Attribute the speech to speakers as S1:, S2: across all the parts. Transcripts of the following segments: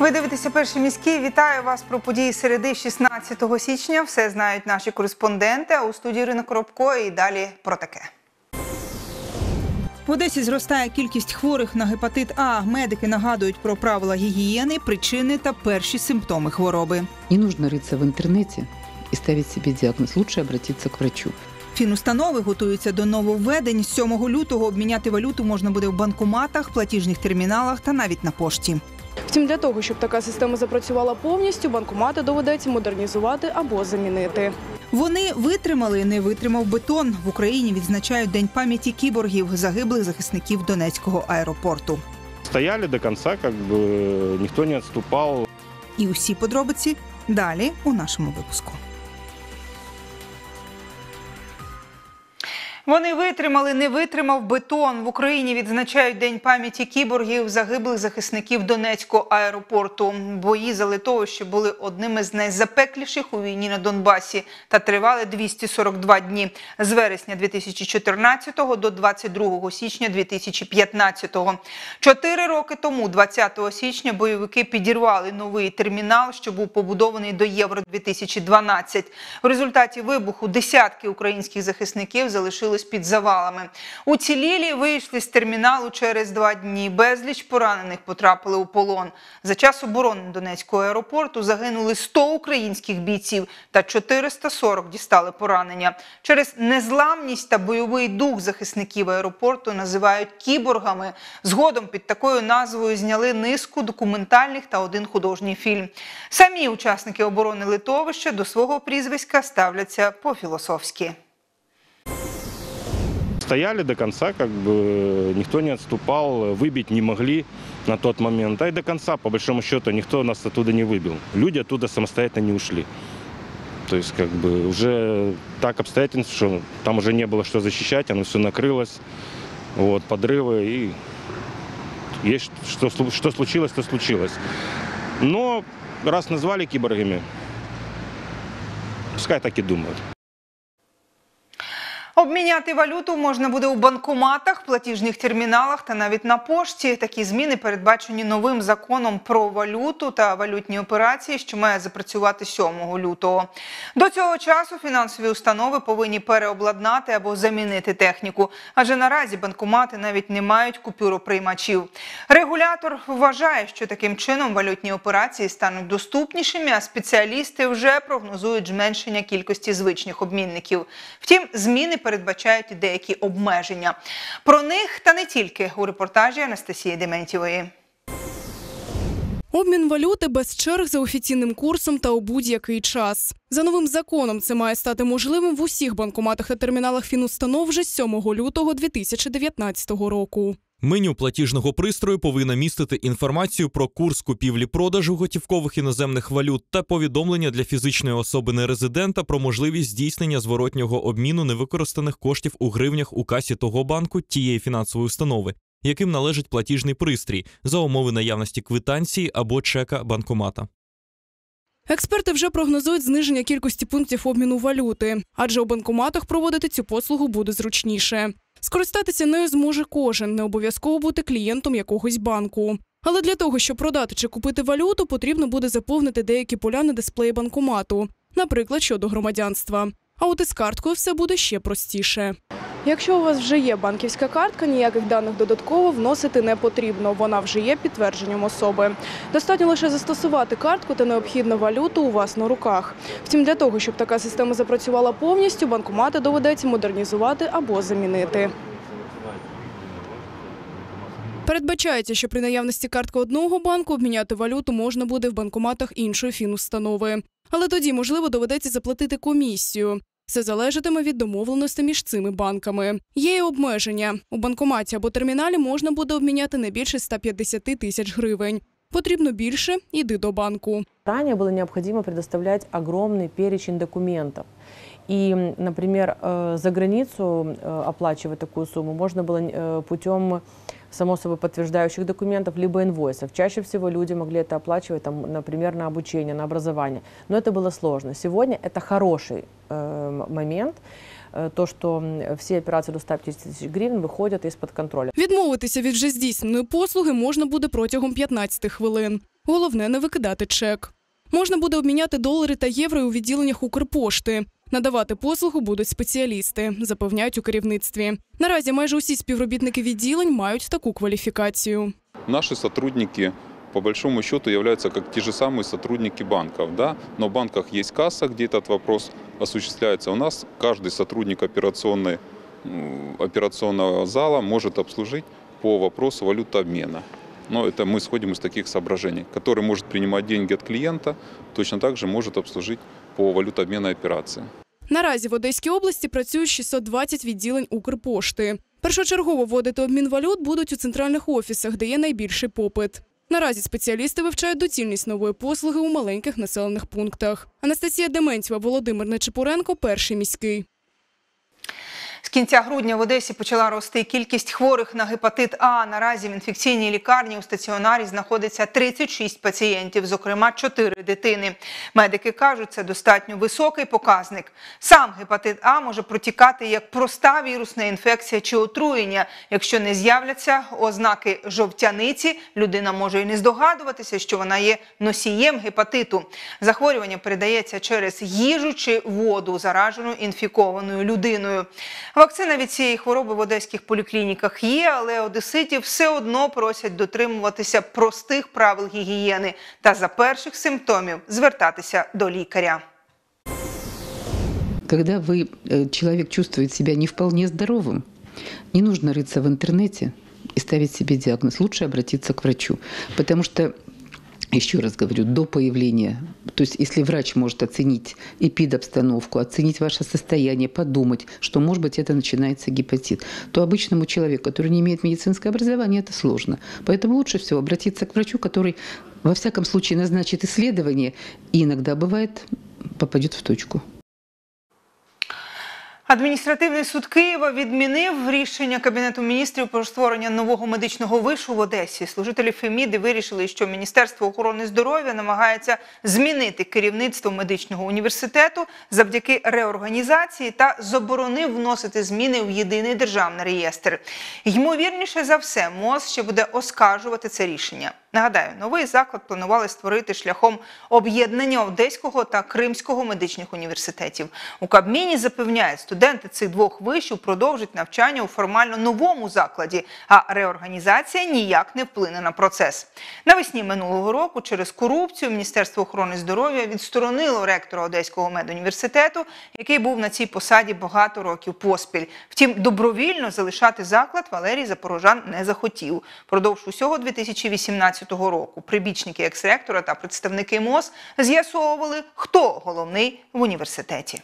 S1: Ви дивитеся перший міський. Вітаю вас про події середи 16 січня. Все знають наші кореспонденти. А у студії Ірина Коробко і далі про таке. В Одесі зростає кількість хворих на гепатит А. Медики нагадують про правила гігієни, причини та перші симптоми хвороби.
S2: Не нужно рыться в интернете и ставить себе диагноз. Лучше обратиться к врачу.
S1: Фінустанови готуються до нововведень. З 7 лютого обміняти валюту можна буде в банкоматах, платіжних терміналах та навіть на пошті.
S3: Втім, для того, щоб така система запрацювала повністю, банкомати доведеться модернізувати або замінити.
S1: Вони витримали, не витримав бетон. В Україні відзначають День пам'яті кіборгів, загиблих захисників Донецького аеропорту.
S4: Стояли до кінця, как ніхто никто не відступав.
S1: І усі подробиці далі у нашому випуску. Вони витримали, не витримав бетон. В Україні відзначають День пам'яті кіборгів, загиблих захисників Донецького аеропорту. Бої за литовище були одними з найзапекліших у війні на Донбасі та тривали 242 дні з вересня 2014 до 22 січня 2015. Чотири роки тому, 20 січня, бойовики підірвали новий термінал, що був побудований до Євро 2012. В результаті вибуху десятки українських захисників залишились під завалами. Уцілілі вийшли з терміналу через два дні. Безліч поранених потрапили у полон. За час оборони Донецького аеропорту загинули 100 українських бійців та 440 дістали поранення. Через незламність та бойовий дух захисників аеропорту називають кіборгами. Згодом під такою назвою зняли низку документальних та один художній фільм. Самі учасники оборони литовища до свого прізвиська ставляться по-філософськи.
S4: Стояли до конца, как бы никто не отступал, выбить не могли на тот момент. А и до конца, по большому счету, никто нас оттуда не выбил. Люди оттуда самостоятельно не ушли. То есть, как бы, уже так обстоятельств, что там уже не было что защищать, оно все накрылось, вот, подрывы, и есть что, что случилось, то случилось. Но раз назвали киборгами, пускай так и думают.
S1: Обміняти валюту можна буде у банкоматах, платіжних терміналах та навіть на пошті. Такі зміни передбачені новим законом про валюту та валютні операції, що має запрацювати 7 лютого. До цього часу фінансові установи повинні переобладнати або замінити техніку, адже наразі банкомати навіть не мають купюроприймачів. Регулятор вважає, що таким чином валютні операції стануть доступнішими, а спеціалісти вже прогнозують зменшення кількості звичних обмінників. Втім, зміни передбачають деякі обмеження. Про них та не тільки у репортажі Анастасії Дементьєвої.
S3: Обмін валюти без черг за офіційним курсом та у будь-який час. За новим законом це має стати можливим в усіх банкоматах та терміналах фінустанов вже з 7 лютого 2019 року.
S5: Меню платіжного пристрою повинна містити інформацію про курс купівлі-продажу готівкових іноземних валют та повідомлення для фізичної особи нерезидента про можливість здійснення зворотнього обміну невикористаних коштів у гривнях у касі того банку тієї фінансової установи, яким належить платіжний пристрій за умови наявності квитанції або чека банкомата.
S3: Експерти вже прогнозують зниження кількості пунктів обміну валюти, адже у банкоматах проводити цю послугу буде зручніше. Скористатися нею зможе кожен, не обов'язково бути клієнтом якогось банку. Але для того, щоб продати чи купити валюту, потрібно буде заповнити деякі поля на дисплеї банкомату, наприклад, щодо громадянства. А от із карткою все буде ще простіше. Якщо у вас вже є банківська картка, ніяких даних додатково вносити не потрібно. Вона вже є підтвердженням особи. Достатньо лише застосувати картку та необхідну валюту у вас на руках. Втім, для того, щоб така система запрацювала повністю, банкомати доведеться модернізувати або замінити. Передбачається, що при наявності картки одного банку обміняти валюту можна буде в банкоматах іншої фінустанови. Але тоді, можливо, доведеться заплатити комісію. Це залежатиме від домовленості між цими банками. Є й обмеження. У банкоматі або терміналі можна буде обміняти не більше 150 тисяч гривень. Потрібно більше – іди до банку.
S6: Ранее было необходимо предоставлять огромный перечень документов. И, м, например, э, за границу э, оплачивать такую сумму можно было э, путем, само собой, подтверждающих документов, либо инвойсов. Чаще всего люди могли это оплачивать, там, например, на обучение, на образование. Но это было сложно. Сегодня это хороший э, м- момент, э, то, что м, все операции до 150 тысяч гривен выходят из-под контроля.
S3: Відмовитися від вже здійсненої послуги можна буде протягом 15 хвилин. Головне не викидати чек. Можна буде обміняти долари та євро у відділеннях Укрпошти. Надавати послугу будуть спеціалісти, запевняють у керівництві. Наразі майже усі співробітники відділень мають таку кваліфікацію.
S7: Наши сотрудники по большому счету являются как те же самые сотрудники банков, да? но в банках есть касса, где этот вопрос осуществляется. У нас каждый сотрудник операционной, м, операционного зала может обслужить по вопросу валютообмена. Но это мы исходим из таких соображений, который может принимать деньги от клиента, точно так же может обслужить по валютообменной операции.
S3: Наразі в Одеській області працюють 620 відділень Укрпошти. Першочергово вводити обмін валют будуть у центральних офісах, де є найбільший попит. Наразі спеціалісти вивчають доцільність нової послуги у маленьких населених пунктах. Анастасія Дементьєва, Володимир Нечипоренко, перший міський.
S1: З кінця грудня в Одесі почала рости кількість хворих на гепатит А. Наразі в інфекційній лікарні у стаціонарі знаходиться 36 пацієнтів, зокрема 4 дитини. Медики кажуть, це достатньо високий показник. Сам гепатит А може протікати як проста вірусна інфекція чи отруєння. Якщо не з'являться ознаки жовтяниці, людина може і не здогадуватися, що вона є носієм гепатиту. Захворювання передається через їжу чи воду, заражену інфікованою людиною. Вакцина від цієї хвороби в одеських поліклініках є, але одеситів все одно просять дотримуватися простих правил гігієни та за перших симптомів звертатися до лікаря.
S2: Когда вы, э, человек чувствует себя не вполне здоровым, не нужно рыться в интернете и ставить себе диагноз. Лучше обратиться к врачу. Потому что еще раз говорю, до появления, то есть если врач может оценить эпидобстановку, оценить ваше состояние, подумать, что, может быть, это начинается гепатит, то обычному человеку, который не имеет медицинского образования, это сложно. Поэтому лучше всего обратиться к врачу, который, во всяком случае, назначит исследование и иногда, бывает, попадет в точку.
S1: Адміністративний суд Києва відмінив рішення Кабінету міністрів про створення нового медичного вишу в Одесі. Служителі Феміди вирішили, що Міністерство охорони здоров'я намагається змінити керівництво медичного університету завдяки реорганізації та заборонив вносити зміни в єдиний державний реєстр. Ймовірніше за все, МОЗ ще буде оскаржувати це рішення. Нагадаю, новий заклад планували створити шляхом об'єднання Одеського та Кримського медичних університетів. У Кабміні запевняють, студенти цих двох вишів продовжать навчання у формально новому закладі, а реорганізація ніяк не вплине на процес. Навесні минулого року через корупцію Міністерство охорони здоров'я відсторонило ректора Одеського медуніверситету, який був на цій посаді багато років поспіль. Втім, добровільно залишати заклад Валерій Запорожан не захотів. Продовж усього 2018 року прибічники екс-ректора та представники МОЗ з'ясовували, хто головний в університеті.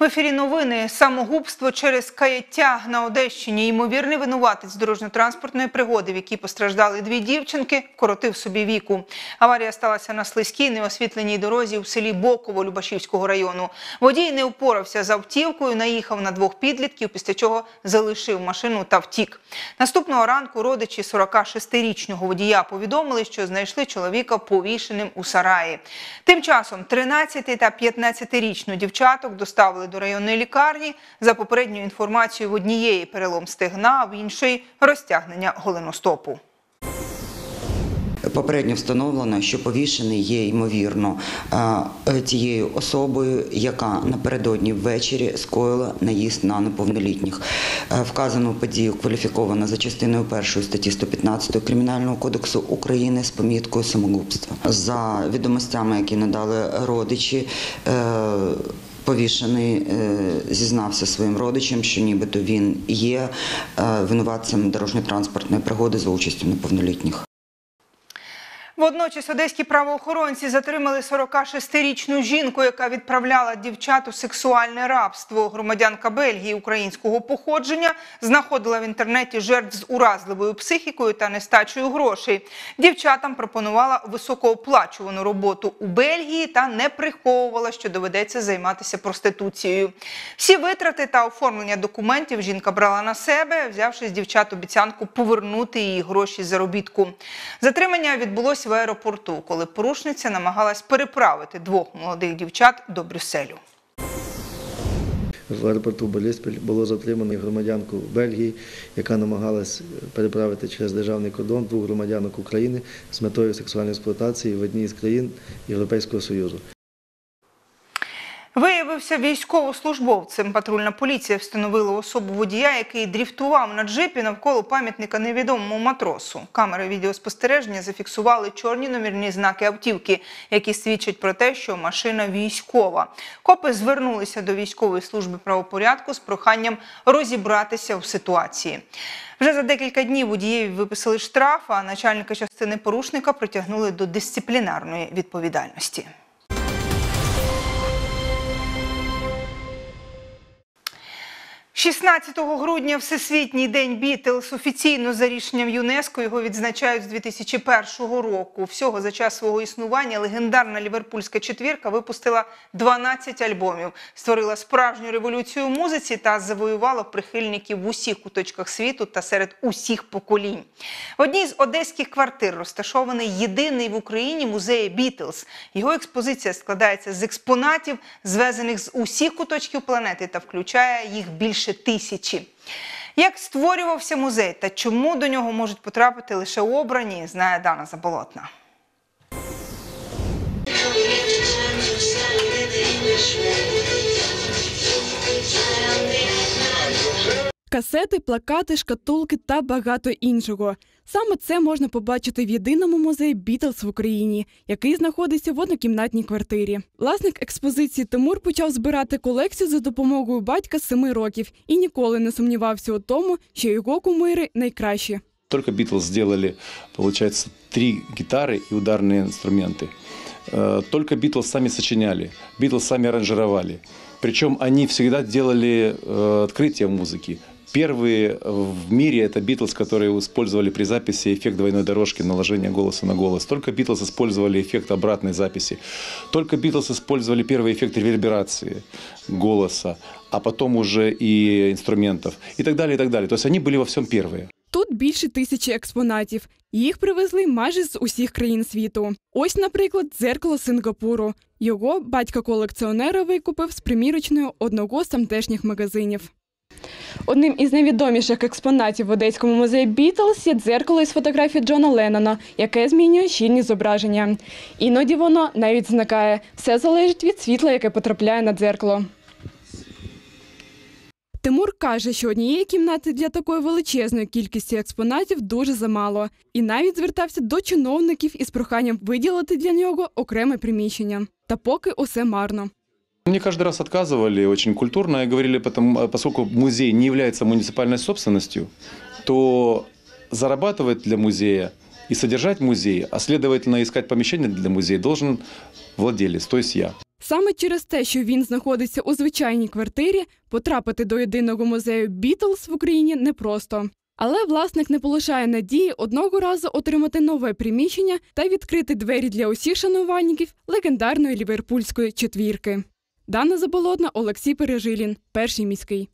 S1: В ефірі новини самогубство через каяття на Одещині. Ймовірний винуватець дорожньо-транспортної пригоди, в якій постраждали дві дівчинки, коротив собі віку. Аварія сталася на слизькій неосвітленій дорозі у селі Боково Любашівського району. Водій не впорався з автівкою, наїхав на двох підлітків, після чого залишив машину та втік. Наступного ранку родичі 46-річного водія повідомили, що знайшли чоловіка повішеним у сараї. Тим часом 13 та 15-річну дівчаток доставили до районної лікарні. За попередньою інформацією, в однієї перелом стегна, а в іншої розтягнення голеностопу.
S8: Попередньо встановлено, що повішений є ймовірно е, тією особою, яка напередодні ввечері скоїла наїзд на неповнолітніх. Е, Вказану подію кваліфіковано за частиною першої статті 115 Кримінального кодексу України з поміткою самогубства. За відомостями, які надали родичі. Повішений е, зізнався своїм родичам, що нібито він є е, винуватцем дорожньо-транспортної пригоди за участю неповнолітніх.
S1: Водночас одеські правоохоронці затримали 46-річну жінку, яка відправляла дівчат у сексуальне рабство. Громадянка Бельгії українського походження знаходила в інтернеті жертв з уразливою психікою та нестачею грошей. Дівчатам пропонувала високооплачувану роботу у Бельгії та не приховувала, що доведеться займатися проституцією. Всі витрати та оформлення документів жінка брала на себе, взявши з дівчат обіцянку повернути її гроші заробітку. Затримання відбулося в аеропорту, коли порушниця намагалась переправити двох молодих дівчат до Брюсселю.
S9: в аеропорту Бориспіль було затримано громадянку Бельгії, яка намагалась переправити через державний кордон двох громадянок України з метою сексуальної експлуатації в одній з країн Європейського Союзу.
S1: Виявився військовослужбовцем. Патрульна поліція встановила особу водія, який дріфтував на джипі навколо пам'ятника невідомому матросу. Камери відеоспостереження зафіксували чорні номерні знаки автівки, які свідчать про те, що машина військова. Копи звернулися до військової служби правопорядку з проханням розібратися в ситуації. Вже за декілька днів водієві виписали штраф, а начальника частини порушника притягнули до дисциплінарної відповідальності. – 16 грудня Всесвітній день Бітлз. Офіційно за рішенням ЮНЕСКО його відзначають з 2001 року. Всього за час свого існування легендарна ліверпульська четвірка випустила 12 альбомів, створила справжню революцію у музиці та завоювала прихильників в усіх куточках світу та серед усіх поколінь. В одній з одеських квартир розташований єдиний в Україні музей Бітлз. Його експозиція складається з експонатів, звезених з усіх куточків планети та включає їх більше тисячі. Як створювався музей та чому до нього можуть потрапити лише обрані, знає Дана Заболотна.
S10: Касети, плакати, шкатулки та багато іншого. Саме це можна побачити в єдиному музеї Бітлз в Україні, який знаходиться в однокімнатній квартирі. Власник експозиції Тимур почав збирати колекцію за допомогою батька з семи років і ніколи не сумнівався у тому, що його кумири найкращі.
S2: Только Битлз сделали, получается, три гитары и ударные инструменты. Э, Только Битлз сами сочиняли, Битлз сами аранжировали. Причем они всегда делали э, открытие музыки. Первые в мире это Битлз, которые использовали при записи эффект двойной дорожки, наложения голоса на голос. Только Битлз использовали эффект обратной записи. Только Битлз использовали первый эффект реверберации голоса, а потом уже и инструментов. И так далее, и так далее. То есть они были во всем первые.
S10: Тут більше тисячі експонатів. Їх привезли майже з усіх країн світу. Ось, наприклад, дзеркало Сингапуру. Його батька колекціонера викупив з примірочної одного з тамтешніх магазинів. Одним із найвідоміших експонатів в Одеському музеї Бітлз є дзеркало із фотографії Джона Леннона, яке змінює щільність зображення. Іноді воно навіть зникає. Все залежить від світла, яке потрапляє на дзеркало. Тимур каже, що однієї кімнати для такої величезної кількості експонатів дуже замало, і навіть звертався до чиновників із проханням виділити для нього окреме приміщення. Та поки усе марно.
S2: Мне каждый раз отказывали очень культурно и говорили, потому, поскольку музей не является муниципальной собственностью, то зарабатывать для музея и содержать музей, а следовательно искать помещение для музея должен владелец, то есть я.
S10: Саме через те, що він знаходиться у звичайній квартирі, потрапити до єдиного музею Бітлз в Україні непросто. Але власник не полишає надії одного разу отримати нове приміщення та відкрити двері для усіх шанувальників легендарної ліверпульської четвірки. Дана Заболотна, Олексій Пережилін, перший міський.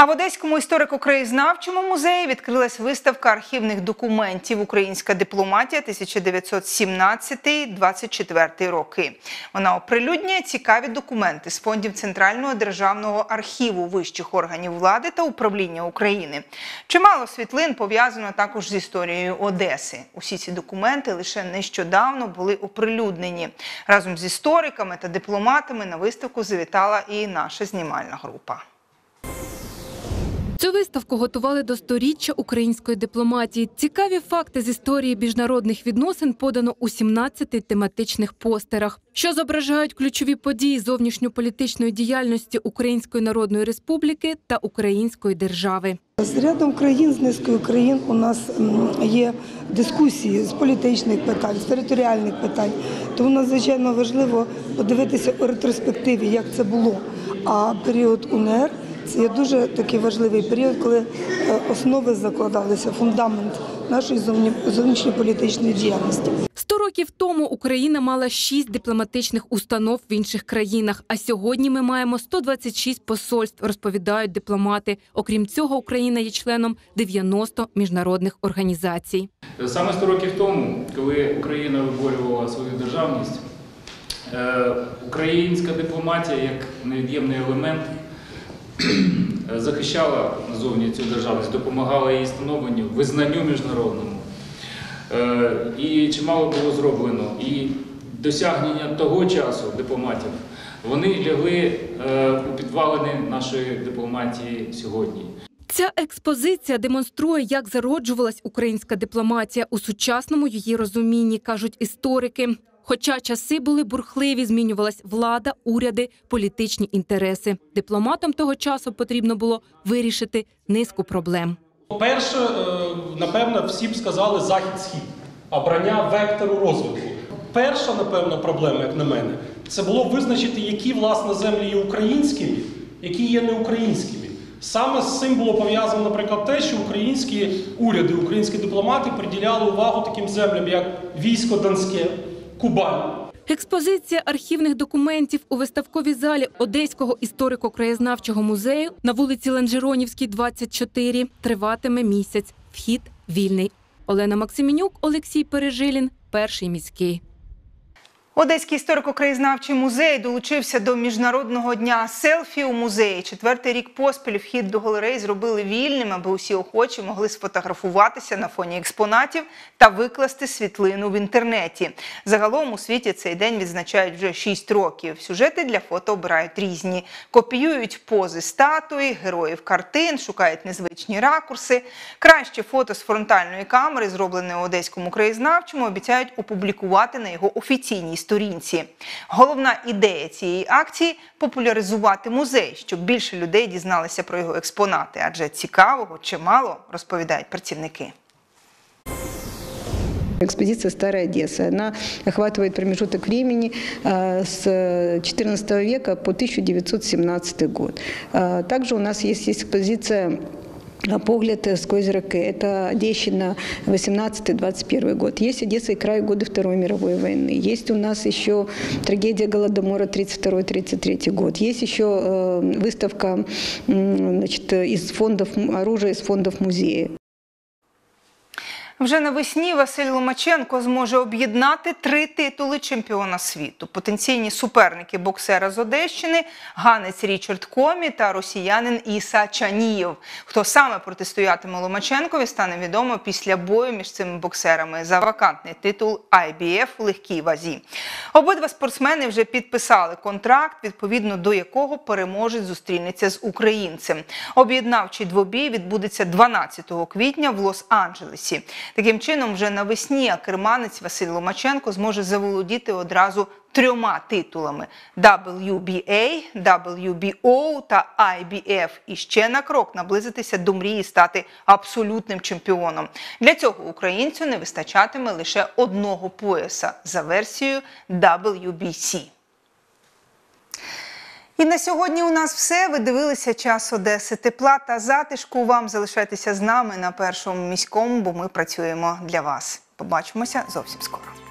S1: А в Одеському історико-краєзнавчому музеї відкрилась виставка архівних документів Українська дипломатія 1917-24 роки. Вона оприлюднює цікаві документи з фондів Центрального державного архіву вищих органів влади та управління України. Чимало світлин пов'язано також з історією Одеси. Усі ці документи лише нещодавно були оприлюднені. Разом з істориками та дипломатами на виставку завітала і наша знімальна група.
S11: Цю виставку готували до сторіччя української дипломатії. Цікаві факти з історії міжнародних відносин подано у 17 тематичних постерах, що зображають ключові події зовнішньополітичної діяльності Української Народної Республіки та Української держави.
S12: З рядом країн, з низкою країн у нас є дискусії з політичних питань, з територіальних питань. Тому надзвичайно важливо подивитися у ретроспективі, як це було. А період УНР це є дуже такий важливий період, коли е, основи закладалися, фундамент нашої зовні- зовнішньополітичної діяльності.
S11: Сто років тому Україна мала шість дипломатичних установ в інших країнах. А сьогодні ми маємо 126 посольств, розповідають дипломати. Окрім цього, Україна є членом 90 міжнародних організацій.
S13: Саме 100 років тому, коли Україна виборювала свою державність, Е, Українська дипломатія як невід'ємний елемент захищала назовні цю державність, допомагала її становленню, визнанню міжнародному. Е, І чимало було зроблено. І досягнення того часу дипломатів вони лягли е, у підвалини нашої дипломатії сьогодні.
S11: Ця експозиція демонструє, як зароджувалась українська дипломатія у сучасному її розумінні, кажуть історики. Хоча часи були бурхливі, змінювалась влада, уряди, політичні інтереси. Дипломатам того часу потрібно було вирішити низку проблем.
S14: Перше, е, напевно, всі б сказали захід-схід, обрання вектору розвитку. Перша, напевно, проблема, як на мене, це було визначити, які власне землі є українськими, які є неукраїнськими. Саме з цим було пов'язано, наприклад, те, що українські уряди, українські дипломати приділяли увагу таким землям, як військо Донське, Кубань.
S11: Експозиція архівних документів у виставковій залі Одеського історико-краєзнавчого музею на вулиці Ланжеронівській, 24 триватиме місяць. Вхід вільний. Олена Максимінюк, Олексій Пережилін, перший міський.
S1: Одеський історико-краєзнавчий музей долучився до міжнародного дня селфі у музеї. Четвертий рік поспіль вхід до галереї зробили вільним, аби усі охочі могли сфотографуватися на фоні експонатів та викласти світлину в інтернеті. Загалом у світі цей день відзначають вже 6 років. Сюжети для фото обирають різні, копіюють пози статуї, героїв картин, шукають незвичні ракурси. Краще фото з фронтальної камери, зроблене у одеському краєзнавчому, обіцяють опублікувати на його офіційній сторінці. Головна ідея цієї акції популяризувати музей, щоб більше людей дізналися про його експонати, адже цікавого чимало розповідають працівники.
S15: Экспозиция «Старая Одесса». Она охватывает промежуток времени э, с XIV века по 1917 год. Э, Также у нас есть экспозиция а, Погляд с озера К. Это Одещина 18-21 год. Есть Одесса и край годы Второй мировой войны. Есть у нас еще трагедия Голодомора 32-33 год. Есть еще э, выставка значит, из фондов оружия, из фондов музея.
S1: Вже навесні Василь Ломаченко зможе об'єднати три титули чемпіона світу. Потенційні суперники боксера з Одещини Ганець Річард Комі та росіянин Іса Чанієв. Хто саме протистоятиме Ломаченкові, стане відомо після бою між цими боксерами за вакантний титул IBF у легкій вазі. Обидва спортсмени вже підписали контракт, відповідно до якого переможець зустрінеться з українцем. Об'єднавчий двобій відбудеться 12 квітня в Лос-Анджелесі. Таким чином, вже навесні керманець Василь Ломаченко зможе заволодіти одразу трьома титулами WBA, WBO та IBF і ще на крок наблизитися до мрії стати абсолютним чемпіоном. Для цього українцю не вистачатиме лише одного пояса за версією WBC. І на сьогодні у нас все. Ви дивилися час Одеси. Тепла та затишку. Вам залишайтеся з нами на першому міському, бо ми працюємо для вас. Побачимося зовсім скоро.